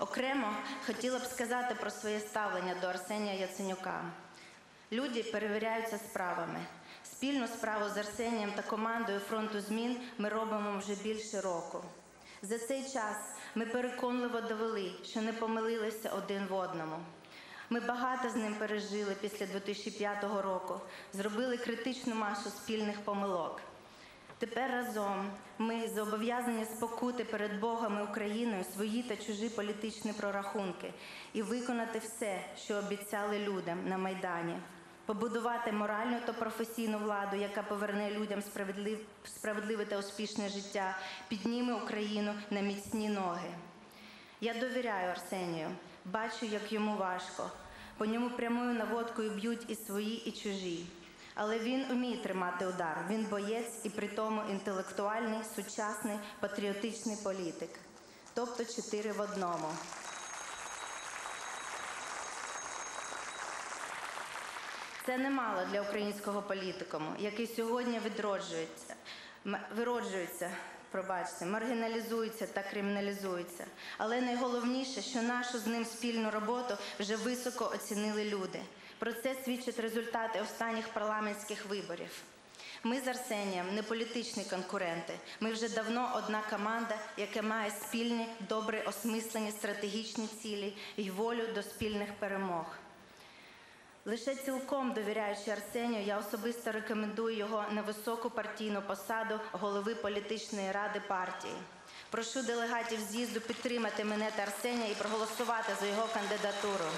Окремо хотіла б сказати про своє ставлення до Арсенія Яценюка. Люди перевіряються справами. Спільну справу з Арсенієм та командою фронту змін ми робимо вже більше року. За цей час ми переконливо довели, що не помилилися один в одному. Ми багато з ним пережили після 2005 року, зробили критичну масу спільних помилок. Тепер разом ми зобов'язані спокути перед Богом Україною свої та чужі політичні прорахунки і виконати все, що обіцяли людям на Майдані, побудувати моральну та професійну владу, яка поверне людям справедлив- справедливе та успішне життя, підніме Україну на міцні ноги. Я довіряю Арсенію, бачу, як йому важко. По ньому прямою наводкою б'ють і свої, і чужі. Але він вміє тримати удар. Він боєць і при тому інтелектуальний, сучасний, патріотичний політик. Тобто чотири в одному. Це немало для українського політикуму, який сьогодні відроджується, вироджується, пробачте, маргіналізується та криміналізується. Але найголовніше, що нашу з ним спільну роботу вже високо оцінили люди. Про це свідчать результати останніх парламентських виборів. Ми з Арсенієм не політичні конкуренти. Ми вже давно одна команда, яка має спільні, добре осмислені стратегічні цілі і волю до спільних перемог. Лише цілком довіряючи Арсенію, я особисто рекомендую його на високу партійну посаду голови політичної ради партії. Прошу делегатів з'їзду підтримати мене та Арсенія і проголосувати за його кандидатуру.